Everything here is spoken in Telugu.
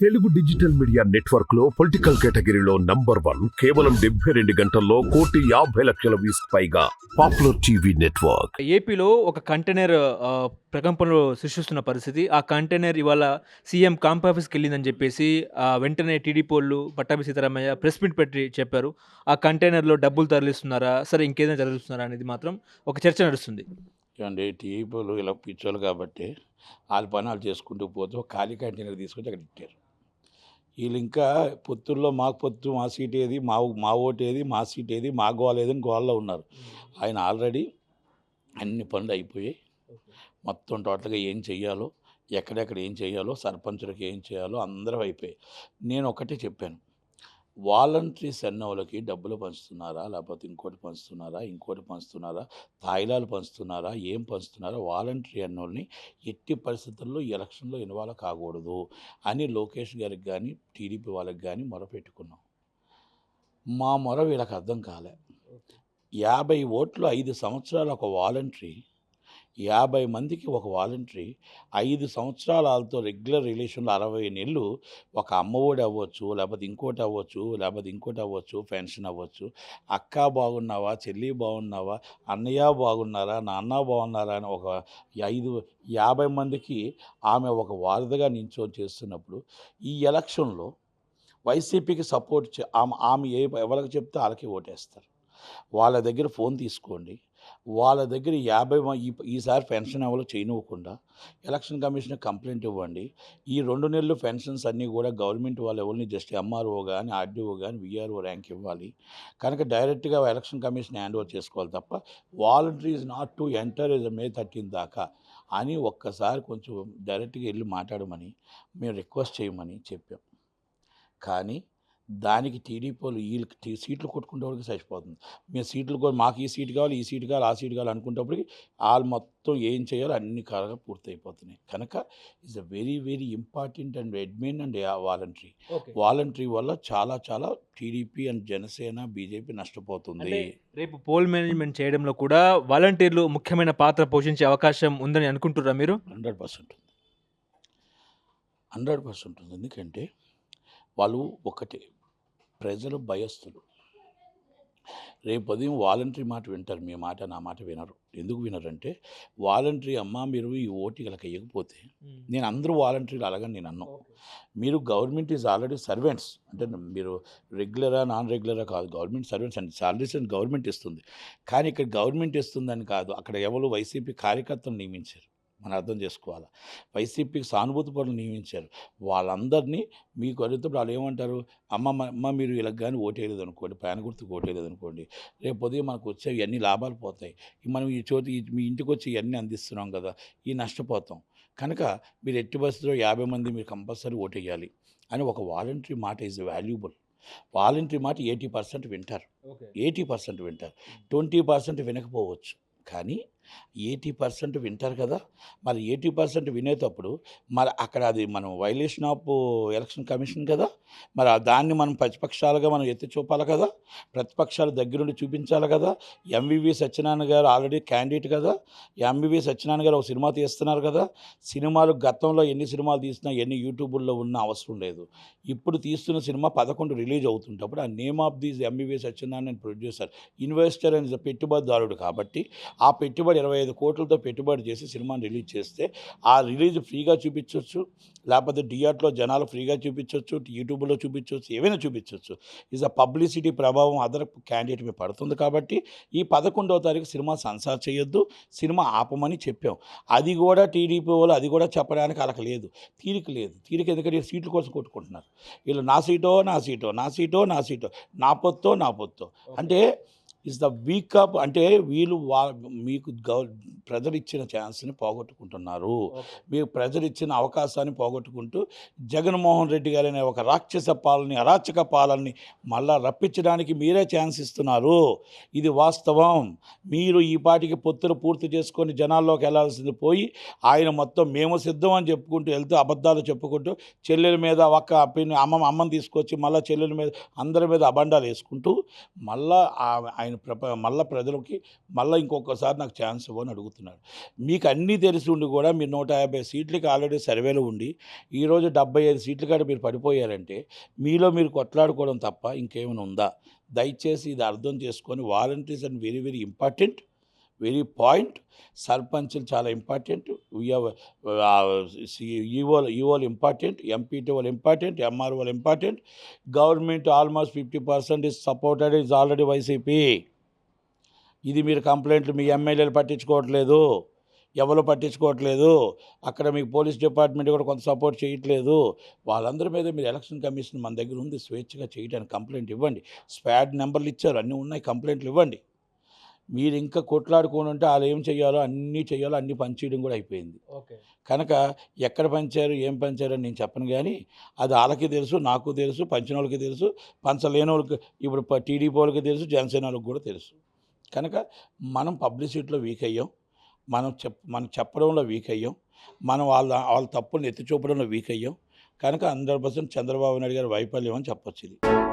తెలుగు డిజిటల్ మీడియా నెట్వర్క్లో పొలిటికల్ కేటగిరీలో నంబర్ వన్ కేవలం డెబ్బై రెండు గంటల్లో కోటి యాభై లక్షల వ్యూస్ పైగా పాపులర్ టీవీ నెట్వర్క్. ఏపీలో ఒక కంటైనర్ ప్రకంపనలు సృష్టిస్తున్న పరిస్థితి. ఆ కంటైనర్ ఇవాళ సీఎం కాంప్ ఆఫీస్కి వెళ్ళిందని చెప్పేసి ఆ, వెంటనే టీడీపీ వాళ్ళు పట్టాభి సీతారామయ్య ప్రెస్ మీట్ పెట్టి చెప్పారు. ఆ కంటైనర్లో డబ్బులు తరలిస్తున్నారా? సరే ఇంకేదైనా తరలిస్తున్నారా అనేది మాత్రం ఒక చర్చ నడుస్తుంది. చూడండి టీవీలు ఇలా పిచ్చోళ్ళు కాబట్టి వాళ్ళ పని వాళ్ళు చేసుకుంటూ పోతే ఖాళీ కంటైనర్ తీసుకొచ్చి అక్కడ ఇట్టారు వీళ్ళు ఇంకా పొత్తుల్లో మాకు పొత్తు మా సీట్ ఏది మా మా ఓటు ఏది మా సీట్ ఏది మా గోల్ ఏది అని గోల్లో ఉన్నారు. ఆయన ఆల్రెడీ అన్ని పనులు అయిపోయాయి మొత్తం టోటల్గా ఏం చెయ్యాలో ఎక్కడెక్కడ ఏం చేయాలో సర్పంచులకు ఏం చేయాలో అందరూ అయిపోయాయి. నేను ఒకటే చెప్పాను. వాలంటరీస్ అన్నోళ్ళకి డబ్బులు పంచుతున్నారా? లేకపోతే ఇంకోటి పంచుతున్నారా? ఇంకోటి పంచుతున్నారా? తాయిలాలు పంచుతున్నారా? ఏం పంచుతున్నారా? వాలంటరీ అన్నోళ్ళని ఎట్టి పరిస్థితుల్లో ఎలక్షన్లో ఇన్వాల్వ్ కాకూడదు అని లోకేష్ గారికి కానీ టీడీపీ వాళ్ళకి కానీ మొరపెట్టుకున్నాం. మా మొర వీళ్ళకి అర్థం కాలే. యాభై ఓట్లు ఐదు సంవత్సరాలు ఒక వాలంటరీ యాభై మందికి ఒక వాలంటరీ ఐదు సంవత్సరాల వాళ్ళతో రెగ్యులర్ రిలేషన్లో అరవై నెలలు ఒక అమ్మఒడి అవ్వచ్చు లేకపోతే ఇంకోటి అవ్వచ్చు లేకపోతే ఇంకోటి అవ్వచ్చు పెన్షన్ అవ్వచ్చు. అక్క బాగున్నావా చెల్లి బాగున్నావా అన్నయ్య బాగున్నారా నాన్న బాగున్నారా అని ఒక ఐదు యాభై మందికి ఆమె ఒక వారధిగా నించోని చేస్తున్నప్పుడు ఈ ఎలక్షన్లో వైసీపీకి సపోర్ట్ చే ఆమె ఆమె ఏ ఎవరికి చెప్తే వాళ్ళకి ఓటేస్తారు. వాళ్ళ దగ్గర ఫోన్ తీసుకోండి. వాళ్ళ దగ్గర యాభై ఈసారి పెన్షన్ ఎవరు చేయనివ్వకుండా ఎలక్షన్ కమిషన్ కంప్లైంట్ ఇవ్వండి. ఈ రెండు నెలలు పెన్షన్స్ అన్నీ కూడా గవర్నమెంట్ వాళ్ళు ఎవరిని జస్ట్ ఎంఆర్ఓ కానీ ఆర్డీఓ కానీ విఆర్ఓ ర్యాంక్ ఇవ్వాలి. కనుక డైరెక్ట్గా ఎలక్షన్ కమిషన్ హ్యాండ్ ఓవర్ చేసుకోవాలి తప్ప voluntary is not to enter is May thirteen దాకా అని ఒక్కసారి కొంచెం డైరెక్ట్గా వెళ్ళి మాట్లాడమని మేము రిక్వెస్ట్ చేయమని చెప్పాం. కానీ దానికి టీడీపీ వాళ్ళు వీళ్ళకి టీ- సీట్లు కొట్టుకుంటే వాళ్ళకి చచ్చిపోతుంది మేము సీట్లు కూడా మాకు ఈ సీట్ కావాలి ఈ సీట్ కావాలి ఆ సీట్ కావాలి అనుకునేటప్పటికి వాళ్ళు మొత్తం ఏం చేయాలో అన్ని కాలంగా పూర్తయిపోతున్నాయి. కనుక it's a very very important and admin and voluntary. Voluntary వల్ల చాలా చాలా టీడీపీ అండ్ జనసేన బీజేపీ నష్టపోతుంది. రేపు పోల్ మేనేజ్మెంట్ చేయడంలో కూడా వాలంటీర్లు ముఖ్యమైన పాత్ర పోషించే అవకాశం ఉందని అనుకుంటున్నారా మీరు? హండ్రెడ్ పర్సెంట్ హండ్రెడ్ పర్సెంట్ ఉంది. ఎందుకంటే వాళ్ళు ఒకటే ప్రజలు భయస్థులు. రేపు ఉదయం వాలంటరీ మాట వింటారు మీ మాట నా మాట వినరు. ఎందుకు వినరంటే వాలంటరీ అమ్మ మీరు ఈ ఓటు ఇలా వేయకపోతే నేను అందరూ వాలంటీర్లు అలాగని నేను అన్నాను మీరు గవర్నమెంట్ ఈజ్ ఆల్రెడీ సర్వెంట్స్. అంటే మీరు రెగ్యులరా నాన్ రెగ్యులరా కాదు government servants and. Salaries and government ఇస్తుంది. కానీ ఇక్కడ గవర్నమెంట్ ఇస్తుందని కాదు అక్కడ ఎవరు వైసీపీ కార్యకర్తలు నియమించారు. మనం అర్థం చేసుకోవాలి? వైసీపీకి సానుభూతి పనులు నియమించారు. వాళ్ళందరినీ మీకు అడిగినప్పుడు వాళ్ళు ఏమంటారు? అమ్మ అమ్మ మీరు ఇలా కానీ ఓటేయలేదు అనుకోండి ప్రయాణ గుర్తుకు ఓటేయలేదు అనుకోండి రేపు ఉదయం మనకు వచ్చే ఇవన్నీ లాభాలు పోతాయి. మనం ఈ చోటు మీ ఇంటికి వచ్చి ఇవన్నీ అందిస్తున్నాం కదా ఈ నష్టపోతాం. కనుక మీరు ఎట్టి పరిస్థితుల్లో యాభై మంది మీరు కంపల్సరీ ఓటేయాలి అని ఒక వాలంటరీ మాట ఈజ్ వాల్యుబుల్ వాలంటరీ మాట ఎయిటీ పర్సెంట్ వింటారు. ఎయిటీ పర్సెంట్ వింటారు. ట్వంటీ పర్సెంట్ వినకపోవచ్చు. కానీ ఎయిటీ పర్సెంట్ వింటారు కదా. మరి ఎయిటీ పర్సెంట్ వినేటప్పుడు మరి అక్కడ అది మనం వైలేషన్ ఆఫ్ ఎలక్షన్ కమిషన్ కదా. మరి ఆ దాన్ని మనం ప్రతిపక్షాలుగా మనం ఎత్తి చూపాలి కదా. ప్రతిపక్షాల దగ్గరుండి చూపించాలి కదా. ఎంవివి సత్యనారాయణ గారు ఆల్రెడీ క్యాండిడేట్ కదా. ఎంవివి సత్యనారాయణ గారు ఒక సినిమా తీస్తున్నారు కదా. సినిమాలు గతంలో ఎన్ని సినిమాలు తీసినా ఎన్ని యూట్యూబుల్లో ఉన్న అవసరం లేదు. ఇప్పుడు తీస్తున్న సినిమా పదకొండు రిలీజ్ అవుతుంటప్పుడు ఆ name of these MBV Satyanarayana producer investor and పెట్టుబడిదారుడు కాబట్టి ఆ పెట్టుబడి ఇరవై ఐదు కోట్లతో పెట్టుబడి చేసి సినిమాని రిలీజ్ చేస్తే ఆ రిలీజ్ ఫ్రీగా చూపించవచ్చు లేకపోతే థియేటర్లో జనాలు ఫ్రీగా చూపించవచ్చు యూట్యూబ్లో చూపించవచ్చు ఏవైనా చూపించవచ్చు ఇస్ అ పబ్లిసిటీ ప్రభావం అదర్ క్యాండిడేట్ మీద పడుతుంది కాబట్టి ఈ పదకొండవ తారీఖు సినిమా సన్సార్ చేయొద్దు సినిమా ఆపమని చెప్పాం. అది కూడా టీడీపీ వాళ్ళు అది కూడా చెప్పడానికి వాళ్ళకి లేదు. తీరిక లేదు. తీరిక ఎందుకంటే సీట్ల కోసం కొట్టుకుంటున్నారు. వీళ్ళు నా సీటో నా సీటో నా సీటో నా సీటో నా పొత్తో నా పొత్తో. అంటే ఇస్ ద వీక్ అప్ అంటే వీళ్ళు వా మీకు గవ ప్రజలు ఇచ్చిన ఛాన్స్ని పోగొట్టుకుంటున్నారు. మీకు ప్రజలు ఇచ్చిన అవకాశాన్ని పోగొట్టుకుంటూ జగన్మోహన్ రెడ్డి గారి అనే ఒక రాక్షస పాలనని అరాచక పాలనని మళ్ళా రప్పించడానికి మీరే ఛాన్స్ ఇస్తున్నారు. ఇది వాస్తవం. మీరు ఈ పాటికి పొత్తులు పూర్తి చేసుకొని జనాల్లోకి వెళ్ళాల్సింది పోయి ఆయన మొత్తం మేము సిద్ధం అని చెప్పుకుంటూ వెళ్తూ అబద్ధాలు చెప్పుకుంటూ చెల్లెల మీద ఒక్క పిన్ని అమ్మ అమ్మని తీసుకొచ్చి మళ్ళీ చెల్లెల మీద అందరి మీద అబండాలు వేసుకుంటూ మళ్ళా ఆయన ప్రప మళ్ళీ ప్రజలకి మళ్ళీ ఇంకొకసారి నాకు ఛాన్స్ ఇవ్వని అడుగుతున్నాడు మీకు అన్నీ తెలిసి ఉండి కూడా మీరు నూట యాభై సీట్లకి ఆల్రెడీ సర్వేలో ఉండి ఈరోజు డెబ్బై ఐదు సీట్ల కాడ మీరు పడిపోయారంటే మీలో మీరు కొట్లాడుకోవడం తప్ప ఇంకేమైనా ఉందా? దయచేసి ఇది అర్థం చేసుకొని volunteers and very very important very point. సర్పంచ్లు చాలా ఇంపార్టెంట్. ఈవోలు ఈవోలు ఇంపార్టెంట్ ఎంపీటీ వాళ్ళు ఇంపార్టెంట్ ఎంఆర్ వాళ్ళు important. Government almost fifty percent is supported is already YCP. ఇది మీరు కంప్లైంట్లు మీ ఎమ్మెల్యేలు పట్టించుకోవట్లేదు ఎవరు పట్టించుకోవట్లేదు అక్కడ మీకు పోలీస్ డిపార్ట్మెంట్ కూడా కొంత సపోర్ట్ చేయట్లేదు. వాళ్ళందరి మీద మీరు ఎలక్షన్ కమిషన్ మన దగ్గర ఉంది స్వేచ్ఛగా చేయడానికి కంప్లైంట్ ఇవ్వండి. స్పాడ్ నెంబర్లు ఇచ్చారు అన్నీ ఉన్నాయి కంప్లైంట్లు ఇవ్వండి. మీరు ఇంకా కొట్లాడుకొని ఉంటే వాళ్ళు ఏం చేయాలో అన్నీ చేయాలో అన్నీ పనిచేయడం కూడా అయిపోయింది. ఓకే. కనుక ఎక్కడ పంచారు ఏం పంచారు అని నేను చెప్పను కానీ అది వాళ్ళకి తెలుసు నాకు తెలుసు పంచిన వాళ్ళకి తెలుసు పంచలేని వాళ్ళకి ఇప్పుడు టీడీపీ వాళ్ళకి తెలుసు జనసేన వాళ్ళకి కూడా తెలుసు. కనుక మనం పబ్లిసిటీలో వీక్ అయ్యాం. మనం చెప్ మనం చెప్పడంలో వీక్ అయ్యాం. మనం వాళ్ళ వాళ్ళ తప్పులను ఎత్తి చూపడంలో వీక్ అయ్యాం. కనుక హండ్రెడ్ పర్సెంట్ చంద్రబాబు నాయుడు గారి వైఫల్యం అని చెప్పొచ్చు ఇది.